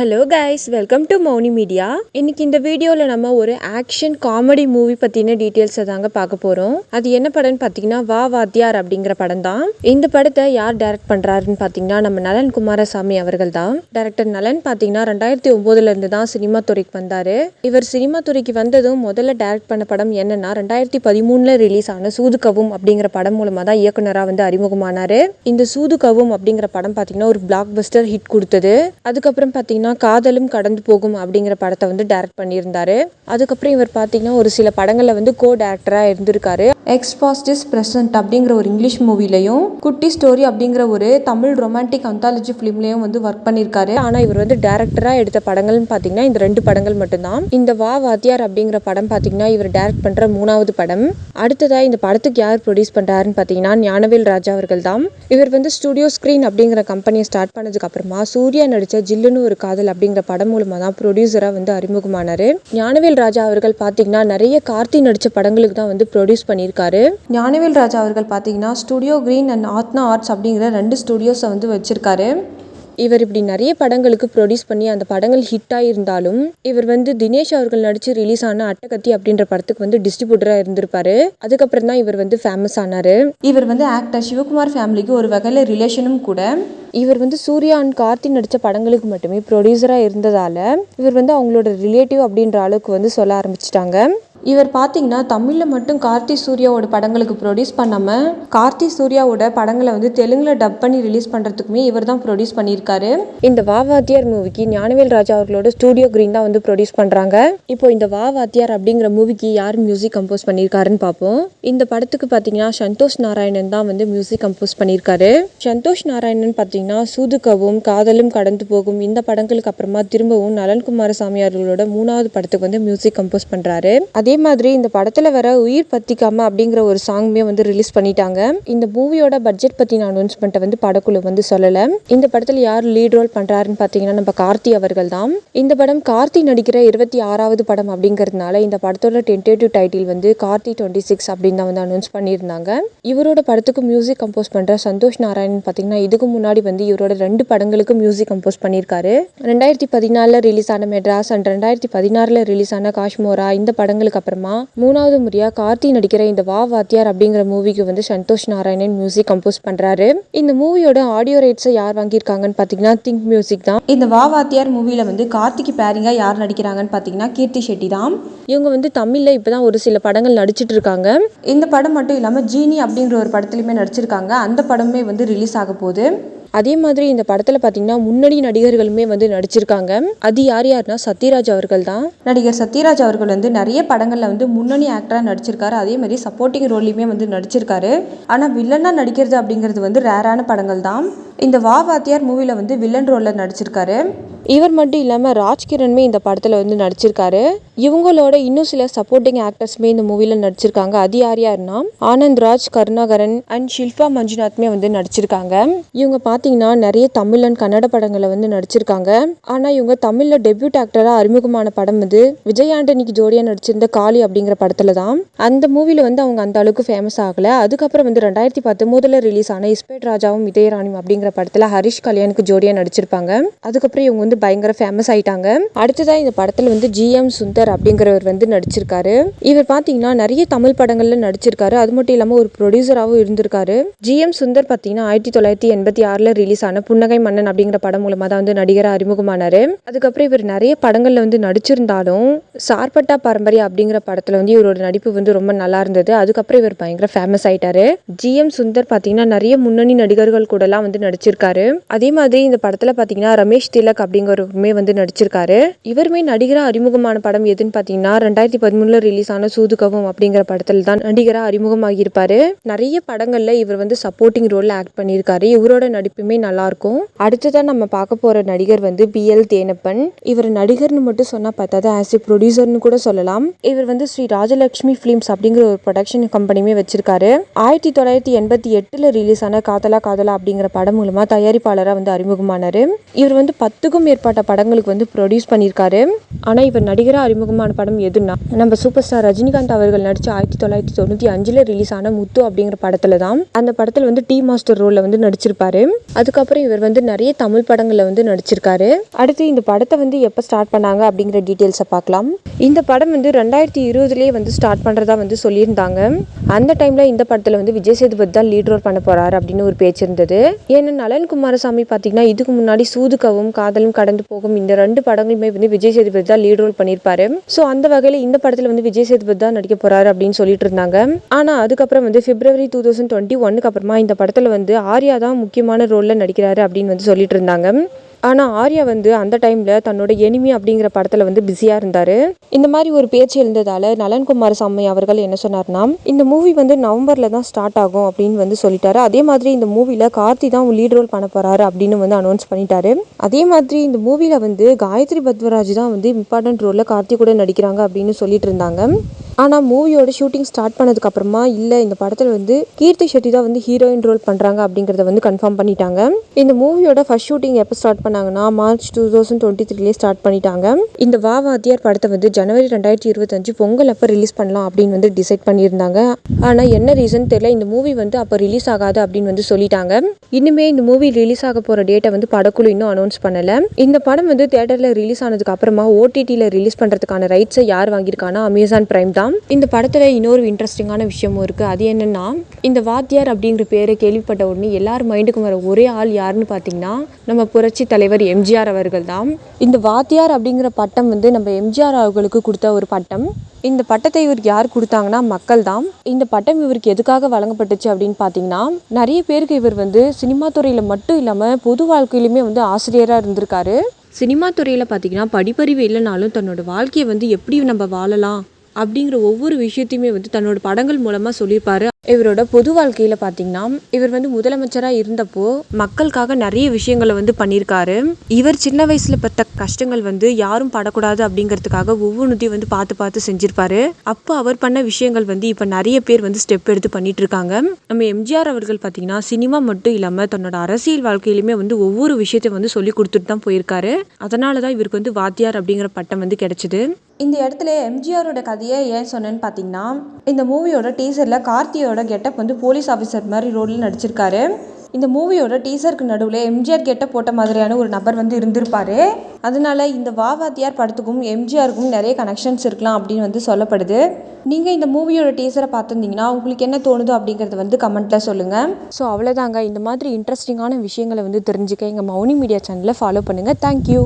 Hello guys welcome to Mouni media இன்னைக்கு இந்த வீடியோவில் நம்ம ஒரு ஆக்ஷன் காமெடி மூவி பற்றின டீட்டெயில்ஸை தாங்க பார்க்க போகிறோம் அது என்ன படம்னு பார்த்தீங்கன்னா வா வாத்தியார் அப்படிங்கிற படம் தான். இந்த படத்தை யார் டைரக்ட் பண்ணுறாருன்னு பார்த்தீங்கன்னா நம்ம நலன் குமாரசாமி அவர்கள் தான். டைரக்டர் நலன் பார்த்தீங்கன்னா ரெண்டாயிரத்தி ஒம்போதுலேருந்து தான் சினிமா துறைக்கு வந்தார். இவர் சினிமா துறைக்கு வந்ததும் முதல்ல டைரக்ட் பண்ண படம் என்னன்னா ரெண்டாயிரத்தி பதிமூணில் ரிலீஸ் ஆன சூதுகவும் அப்படிங்கிற படம் மூலமாக தான் இயக்குனராக வந்து அறிமுகமானார். இந்த சூதுகவும் அப்படிங்கிற படம் பார்த்தீங்கன்னா ஒரு பிளாக் பஸ்டர் ஹிட் கொடுத்தது. அதுக்கப்புறம் பார்த்தீங்கன்னா காதலும் கடந்து போகும் அப்படிங்கிற படத்தை வந்து டைரக்ட் பண்ணியிருந்தாரு. அதுக்கப்புறம் இவர் பார்த்தீங்கன்னா ஒரு சில படங்களில் வந்து கோ டேரக்டராக இருந்திருக்காரு. எக்ஸ்பாஸ்டிஸ் ப்ரெசன்ட் அப்படிங்கிற ஒரு இங்கிலீஷ் மூவிலையும் குட்டி ஸ்டோரி அப்படிங்கிற ஒரு தமிழ் ரொமான்டிக் அந்தாலஜி ஃபிலிம்லையும் வந்து ஒர்க் பண்ணியிருக்காரு ஆனால் இவர் வந்து டேரக்டராக எடுத்த படங்கள்னு பார்த்தீங்கன்னா இந்த ரெண்டு படங்கள் மட்டும்தான். இந்த வா வாத்தியார் அப்படிங்கிற படம் பார்த்தீங்கன்னா இவர் டேரக்ட் பண்ணுற மூணாவது படம். அடுத்ததாக இந்த படத்துக்கு யார் ப்ரொடியூஸ் பண்ணுறாருன்னு பார்த்தீங்கன்னா ஞானவேல் ராஜா அவர்கள் தான். இவர் வந்து ஸ்டுடியோ ஸ்க்ரீன் அப்படிங்கிற கம்பெனியை ஸ்டார்ட் பண்ணதுக்கு அப்புறமா சூர்யா நடித்த ஜில்லுன்னு ஒரு காதல் அப்படிங்கிற படம் மூலமாக தான் ப்ரொடியூசராக வந்து அறிமுகமானார். ஞானவேல் ராஜா அவர்கள் பார்த்தீங்கன்னா நிறைய கார்த்தி நடித்த படங்களுக்கு தான் வந்து ப்ரொடியூஸ் பண்ணியிருக்காரு. ஞானவேல் ராஜா அவர்கள் பார்த்தீங்கன்னா studio green and Aathna arts அப்படிங்கிற ரெண்டு ஸ்டுடியோஸை வந்து வச்சுருக்காரு. இவர் இப்படி நிறைய படங்களுக்கு ப்ரொடியூஸ் பண்ணி அந்த படங்கள் ஹிட்டாக இருந்தாலும் இவர் வந்து தினேஷ் அவர்கள் நடித்து ரிலீஸ் ஆன அட்டகத்தி அப்படின்ற படத்துக்கு வந்து டிஸ்ட்ரிபியூட்டராக இருந்திருப்பாரு. அதுக்கப்புறம் தான் இவர் வந்து ஃபேமஸ் ஆனார். இவர் வந்து ஆக்டர் சிவகுமார் ஃபேமிலிக்கு ஒரு வகையில் ரிலேஷனும் கூட இவர் வந்து சூர்யா அண்ட் கார்த்தி நடித்த படங்களுக்கு மட்டுமே ப்ரொடியூசராக இருந்ததால் இவர் வந்து அவங்களோட ரிலேட்டிவ் அப்படின்ற அளவுக்கு வந்து சொல்ல ஆரம்பிச்சிட்டாங்க. இவர் பார்த்தீங்கன்னா தமிழில் மட்டும் கார்த்தி சூர்யாவோட படங்களுக்கு ப்ரொடியூஸ் பண்ணாமல் கார்த்தி சூர்யாவோட படங்களை வந்து தெலுங்கில் டப் பண்ணி ரிலீஸ் பண்ணுறதுக்குமே இவர் தான் ப்ரொடியூஸ் பண்ணியிருக்காரு. இந்த வா வாத்தியார் மூவிக்கு ஞானவேல் ராஜா அவர்களோட ஸ்டூடியோ கிரீன் தான் வந்து ப்ரொடியூஸ் பண்ணுறாங்க இப்போ இந்த வா வாத்தியார் அப்படிங்கிற மூவிக்கு யார் மியூசிக் கம்போஸ் பண்ணியிருக்காருன்னு பார்ப்போம் இந்த படத்துக்கு பார்த்தீங்கன்னா சந்தோஷ் நாராயணன் தான் வந்து மியூசிக் கம்போஸ் பண்ணியிருக்காரு. சந்தோஷ் நாராயணன் பார்த்தீங்கன்னா சூதுக்கவும் காதலும் கடந்து போகும். இந்த படங்களுக்கு அப்புறமா திரும்பவும் நலன் குமாரசாமி அவர்களோட மூணாவது படத்துக்கு வந்து மியூசிக் கம்போஸ் பண்ணுறாரு அதே அதே மாதிரி இந்த படத்தில் வர உயிர் பத்திக்காம அப்படிங்கிற ஒரு சாங்குமே வந்து ரிலீஸ் பண்ணிட்டாங்க. இந்த மூவியோட பட்ஜெட் பற்றின அனௌன்ஸ்மெண்ட்டை வந்து படக்குழு வந்து சொல்லலை. இந்த படத்தில் யார் லீட் ரோல் பண்ணுறாருன்னு பார்த்தீங்கன்னா நம்ம கார்த்தி அவர்கள் தான். இந்த படம் கார்த்தி நடிக்கிற இருபத்தி ஆறாவது படம் அப்படிங்கிறதுனால இந்த படத்தோட டென்டேட்டிவ் டைட்டில் வந்து கார்த்தி டுவெண்ட்டி சிக்ஸ் அப்படின்னு தான் வந்து அனௌன்ஸ் பண்ணியிருந்தாங்க. இவரோட படத்துக்கு மியூசிக் கம்போஸ் பண்ணுற சந்தோஷ் நாராயணன் பார்த்தீங்கன்னா இதுக்கு முன்னாடி வந்து இவரோட ரெண்டு படங்களுக்கு மியூசிக் கம்போஸ் பண்ணியிருக்காரு. ரெண்டாயிரத்தி பதினாலில் ரிலீஸ் ஆன மெட்ராஸ் அண்ட் ரெண்டாயிரத்தி பதினாறில் ரிலீஸ் ஆன காஷ்மோரா இந்த படங்களுக்கு அப்புறமா மூணாவது முறையாக கார்த்தி நடிக்கிற இந்த வா வாத்தியார் அப்படிங்கிற மூவிக்கு வந்து சந்தோஷ் நாராயணன் மியூசிக் கம்போஸ் பண்ணுறாரு இந்த மூவியோட ஆடியோ ரைட்ஸை யார் வாங்கியிருக்காங்கன்னு பார்த்தீங்கன்னா திங்க் மியூசிக் தான். இந்த வா வாத்தியார் மூவியில் வந்து கார்த்திக்கு பேரிங்காக யார் நடிக்கிறாங்கன்னு பார்த்தீங்கன்னா கீர்த்தி ஷெட்டி தான். இவங்க வந்து தமிழில் இப்போ தான் ஒரு சில படங்கள் நடிச்சிட்டு இருக்காங்க. இந்த படம் மட்டும் இல்லாமல் ஜீனி அப்படிங்கிற ஒரு படத்துலையுமே நடிச்சிருக்காங்க. அந்த படமே வந்து ரிலீஸ் ஆக போகுது. அதே மாதிரி இந்த படத்தில் பார்த்தீங்கன்னா முன்னணி நடிகர்களுமே வந்து நடிச்சிருக்காங்க. அது யார் யாருன்னா சத்யராஜ் அவர்கள் தான். நடிகர் சத்யராஜ் அவர்கள் வந்து நிறைய படங்களில் வந்து முன்னணி ஆக்டராக நடிச்சிருக்காரு. அதே மாதிரி சப்போர்ட்டிங் ரோல்லையுமே வந்து நடிச்சிருக்காரு. ஆனால் வில்லனாக நடிக்கிறது அப்படிங்கிறது வந்து ரேரான படங்கள் தான். இந்த வா வாத்தியார் மூவியில் வந்து வில்லன் ரோலில் நடிச்சிருக்காரு. இவர் மட்டும் இல்லாமல் ராஜ்கிரண்மே இந்த படத்தில் வந்து நடிச்சிருக்காரு. இவங்களோட இன்னும் சில சப்போர்ட்டிங் ஆக்டர்ஸ்மே இந்த மூவியில் நடிச்சிருக்காங்க. அது யார் யாருன்னா ஆனந்த் ராஜ் கருணாகரன் அண்ட் ஷில்பா மஞ்சுநாத்மே வந்து நடிச்சிருக்காங்க. இவங்க பார்த்தீங்கன்னா நிறைய தமிழ் அண்ட் கன்னட படங்களை வந்து நடிச்சிருக்காங்க. ஆனால் இவங்க தமிழில் டெபியூட் ஆக்டராக அறிமுகமான படம் வந்து விஜய் ஆண்டனிக்கு ஜோடியாக நடிச்சிருந்த காளி அப்படிங்கிற படத்தில் தான். அந்த மூவியில் வந்து அவங்க அந்த அளவுக்கு ஃபேமஸ் ஆகலை. அதுக்கப்புறம் வந்து ரெண்டாயிரத்தி பத்தொம்போதில் ரிலீஸ் ஆன இஸ்பேட் ராஜாவும் இதயராணியும் அப்படிங்கிற படத்தில் ஹரிஷ் கல்யாணுக்கு ஜோடியாக நடிச்சிருப்பாங்க. அதுக்கப்புறம் இவங்க வந்து பயங்கர ஃபேமஸ் ஆயிட்டாங்க. அடுத்ததாக இந்த படத்தில் வந்து ஜிஎம் சுந்தர் அப்படிங்கிறவர் வந்து நடிச்சிருக்காரு. இவர் பார்த்தீங்கன்னா நிறைய தமிழ் படங்கள்ல நடிச்சிருக்காரு. அது மட்டும் இல்லாமல் ஒரு ப்ரொடியூசராகவும் இருந்திருக்காரு. ஜிஎம் சுந்தர் பார்த்தீங்கன்னா ஆயிரத்தி தொள்ளாயிரத்தி எண்பத்தி ஆறில் ரிலீஸ் ஆன புன்னகை மன்னன் அப்படிங்கிற படம் மூலமாக தான் வந்து நடிகராக அறிமுகமானாரு. அதுக்கப்புறம் இவர் நிறைய படங்களில் வந்து நடிச்சிருந்தாலும் சார்பட்டா பரம்பரை அப்படிங்கிற படத்தில் வந்து இவரோட நடிப்பு வந்து ரொம்ப நல்லா இருந்தது. அதுக்கப்புறம் இவர் பயங்கர ஃபேமஸ் ஆயிட்டாரு. ஜிஎம் சுந்தர் பார்த்தீங்கன்னா நிறைய முன்னணி நடிகர்கள் கூடலாம் வந்து நடிச்சிருக்காரு. அதே மாதிரி இந்த படத்தில் பார்த்தீங்கன்னா ரமேஷ் திலக் இவருமே வந்து நடிச்சிருக்காரு. இவருமே நடிகராக அறிமுகமான படம் எதுன்னு பார்த்தீங்கன்னா ரெண்டாயிரத்தி பதிமூணில் ரிலீஸ் ஆன சூதுகவும் அப்படிங்கிற படத்தில் தான் நடிகராக அறிமுகமாகியிருப்பாரு. நிறைய படங்களில் இவர் வந்து சப்போர்ட்டிங் ரோலில் ஆக்ட் பண்ணியிருக்காரு. இவரோட நடிப்புமே நல்லாயிருக்கும். அடுத்ததாக அடுத்ததான் நம்ம பார்க்க போகிற நடிகர் வந்து பி எல் தேனப்பன். இவர் நடிகர்னு மட்டும் சொன்னால் பார்த்தாது ஆஸ் ஏ ப்ரொடியூசர்னு கூட சொல்லலாம். இவர் வந்து ஸ்ரீ ராஜலட்சுமி ஃபிலிம்ஸ் அப்படிங்கிற ஒரு ப்ரொடக்ஷன் கம்பெனியுமே வச்சிருக்காரு. ஆயிரத்தி தொள்ளாயிரத்தி எண்பத்தி எட்டில் ரிலீஸ் ஆன காதலா காதலா அப்படிங்கிற படம் மூலமாக தயாரிப்பாளராக வந்து அறிமுகமானார். இவர் வந்து பத்துக்கும் மேற்பட்ட படங்களுக்கு வந்து ப்ரொடியூஸ் பண்ணியிருக்காரு. ஆனால் இவர் நடிகராக அறிமுகமான படம் எதுன்னா நம்ம சூப்பர் ஸ்டார் ரஜினிகாந்த் அவர்கள் நடித்த ஆயிரத்தி தொள்ளாயிரத்தி தொண்ணூற்றி அஞ்சில் ரிலீஸ் ஆன முத்து அப்படிங்கிற படத்தில் தான் அந்த படத்தில் வந்து டி மாஸ்டர் ரோலில் வந்து நடிச்சிருப்பாரு. அதுக்கப்புறம் இவர் வந்து நிறைய தமிழ் படங்களில் வந்து நடிச்சிருக்காரு. அடுத்து இந்த படத்தை வந்து எப்போ ஸ்டார்ட் பண்ணாங்க அப்படிங்கிற டீட்டெயில்ஸை பார்க்கலாம். இந்த படம் வந்து ரெண்டாயிரத்தி இருபதுலேயே வந்து ஸ்டார்ட் பண்ணுறதா வந்து சொல்லியிருந்தாங்க. அந்த டைமில் இந்த படத்தில் வந்து விஜய் சேதுபதி தான் லீட் ரோல் பண்ண போகிறாரு அப்படின்னு ஒரு பேச்சு இருந்தது. ஏன்னா நலன் குமாரசாமி பார்த்தீங்கன்னா இதுக்கு முன்னாடி சூதுகவும் காதலும் கடந்து போகும். இந்த ரெண்டு படங்களுமே வந்து விஜய் சேதுபதி தான் லீட் ரோல் பண்ணியிருப்பாரு. ஸோ அந்த வகையில் இந்த படத்தில் வந்து விஜய் சேதுபதி தான் நடிக்க போறாரு அப்படின்னு சொல்லிட்டு இருந்தாங்க. ஆனால் அதுக்கப்புறம் வந்து பிப்ரவரி டூ தௌசண்ட் டுவெண்ட்டி ஒன்னுக்கு அப்புறமா இந்த படத்தில் வந்து ஆர்யா தான் முக்கியமான ரோலில் நடிக்கிறாரு அப்படின்னு வந்து சொல்லிட்டு இருந்தாங்க. ஆனால் ஆர்யா வந்து அந்த டைமில் தன்னோட எனிமி அப்படிங்கிற படத்தில் வந்து பிஸியாக இருந்தார். இந்த மாதிரி ஒரு பேச்சு எழுந்ததால் நலன்குமார் சாமி அவர்கள் என்ன சொன்னார்னா இந்த மூவி வந்து நவம்பரில் தான் ஸ்டார்ட் ஆகும் அப்படின்னு வந்து சொல்லிட்டாரு. அதே மாதிரி இந்த மூவியில் கார்த்தி தான் லீட் ரோல் பண்ண போகிறாரு அப்படின்னு வந்து அனௌன்ஸ் பண்ணிட்டாரு. அதே மாதிரி இந்த மூவியில் வந்து காயத்ரி பத்வராஜ் தான் வந்து இம்பார்ட்டன்ட் ரோலில் கார்த்தி கூட நடிக்கிறாங்க அப்படின்னு சொல்லிட்டு இருந்தாங்க. ஆனால் மூவியோட ஷூட்டிங் ஸ்டார்ட் பண்ணதுக்கு அப்புறமா இல்லை இந்த படத்தில் வந்து கீர்த்தி ஷெட்டி தான் வந்து ஹீரோயின் ரோல் பண்ணுறாங்க அப்படிங்கிறத வந்து கன்ஃபார்ம் பண்ணிட்டாங்க. இந்த மூவியோட ஃபர்ஸ்ட் ஷூட்டிங் எப்போ ஸ்டார்ட் பண்ணாங்கன்னா மார்ச் டூ தௌசண்ட் டுவெண்ட்டி த்ரீலேயே ஸ்டார்ட் பண்ணிட்டாங்க. இந்த வா வாத்தியார் படத்தை வந்து ஜனவரி ரெண்டாயிரத்தி இருபத்தஞ்சு பொங்கல் அப்போ ரிலீஸ் பண்ணலாம் அப்படின்னு வந்து டிசைட் பண்ணியிருந்தாங்க. ஆனால் என்ன ரீசன் தெரியல. இந்த மூவி வந்து அப்போ ரிலீஸ் ஆகாது அப்படின்னு வந்து சொல்லிட்டாங்க. இனிமே இந்த மூவி ரிலீஸ் ஆக போகிற டேட்டை வந்து படக்குழு இன்னும் அனௌன்ஸ் பண்ணலை. இந்த படம் வந்து தேட்டரில் ரிலீஸ் ஆனதுக்கு அப்புறமா ஓடிடியில் ரிலீஸ் பண்ணுறதுக்கான ரைட்ஸை யார் வாங்கியிருக்கானா அமேசான் பிரைம் தான். இந்த படத்தில் இன்னொரு இன்ட்ரெஸ்டிங்கான விஷயமும் இருக்குது அது என்னென்னா இந்த வாத்தியார் அப்படிங்கிற பேரை கேள்விப்பட்ட உடனே எல்லார் மைண்டுக்கும் வர ஒரே ஆள் யாருன்னு பார்த்தீங்கன்னா நம்ம புரட்சி தலைவர் எம்ஜிஆர் அவர்கள் தான். இந்த வாத்தியார் அப்படிங்கிற பட்டம் வந்து நம்ம எம்ஜிஆர் அவர்களுக்கு கொடுத்த ஒரு பட்டம். இந்த பட்டத்தை இவருக்கு யார் கொடுத்தாங்கன்னா மக்கள் தான். இந்த பட்டம் இவருக்கு எதுக்காக வழங்கப்பட்டுச்சு அப்படின்னு பார்த்தீங்கன்னா நிறைய பேருக்கு இவர் வந்து சினிமா துறையில் மட்டும் இல்லாமல் பொது வாழ்க்கையிலுமே வந்து ஆசிரியராக இருந்திருக்காரு. சினிமா துறையில் பார்த்தீங்கன்னா படிப்பறிவு இல்லைனாலும் தன்னோட வாழ்க்கையை வந்து எப்படி நம்ம வாழலாம்? அப்படிங்கிற ஒவ்வொரு விஷயத்தையுமே வந்து தன்னோட படங்கள் மூலமாக சொல்லியிருப்பாரு. இவரோட பொது வாழ்க்கையில் பார்த்தீங்கன்னா இவர் வந்து முதலமைச்சராக இருந்தப்போ மக்களுக்காக நிறைய விஷயங்களை வந்து பண்ணியிருக்காரு. இவர் சின்ன வயசில் பட்ட கஷ்டங்கள் வந்து யாரும் படக்கூடாது அப்படிங்கிறதுக்காக ஒவ்வொன்றுத்தையும் வந்து பார்த்து பார்த்து செஞ்சிருப்பாரு. அப்போ அவர் பண்ண விஷயங்கள் வந்து இப்போ நிறைய பேர் வந்து ஸ்டெப் எடுத்து பண்ணிட்டு இருக்காங்க நம்ம எம்ஜிஆர் அவர்கள் பார்த்தீங்கன்னா சினிமா மட்டும் இல்லாமல் தன்னோட அரசியல் வாழ்க்கையிலுமே வந்து ஒவ்வொரு விஷயத்தையும் வந்து சொல்லி கொடுத்துட்டு தான் போயிருக்காரு. அதனால தான் இவருக்கு வந்து வாத்தியார் அப்படிங்கிற பட்டம் வந்து கிடைச்சிது. இந்த இடத்துல எம்ஜிஆரோட கதையை ஏன் சொன்னேன்னு பார்த்தீங்கன்னா இந்த மூவியோட டீசரில் கார்த்தியோட கெட்டப் வந்து போலீஸ் ஆஃபீஸர் மாதிரி ரோலில் நடிச்சிருக்காரு. இந்த மூவியோட டீசருக்கு நடுவில் எம்ஜிஆர் கெட்ட போட்ட மாதிரியான ஒரு நபர் வந்து இருந்திருப்பாரு. அதனால இந்த வாவாத்தியார் படத்துக்கும் எம்ஜிஆருக்கும் நிறைய கனெக்ஷன்ஸ் இருக்கலாம் அப்படின்னு வந்து சொல்லப்படுது. நீங்கள் இந்த மூவியோட டீசரை பார்த்துருந்தீங்கன்னா உங்களுக்கு என்ன தோணுதோ அப்படிங்கிறத வந்து கமெண்ட்டில் சொல்லுங்கள் ஸோ அவ்வளோதாங்க இந்த மாதிரி இன்ட்ரெஸ்டிங்கான விஷயங்களை வந்து தெரிஞ்சுக்க எங்கள் மௌனி மீடியா சேனலை ஃபாலோ பண்ணுங்கள் தேங்க்யூ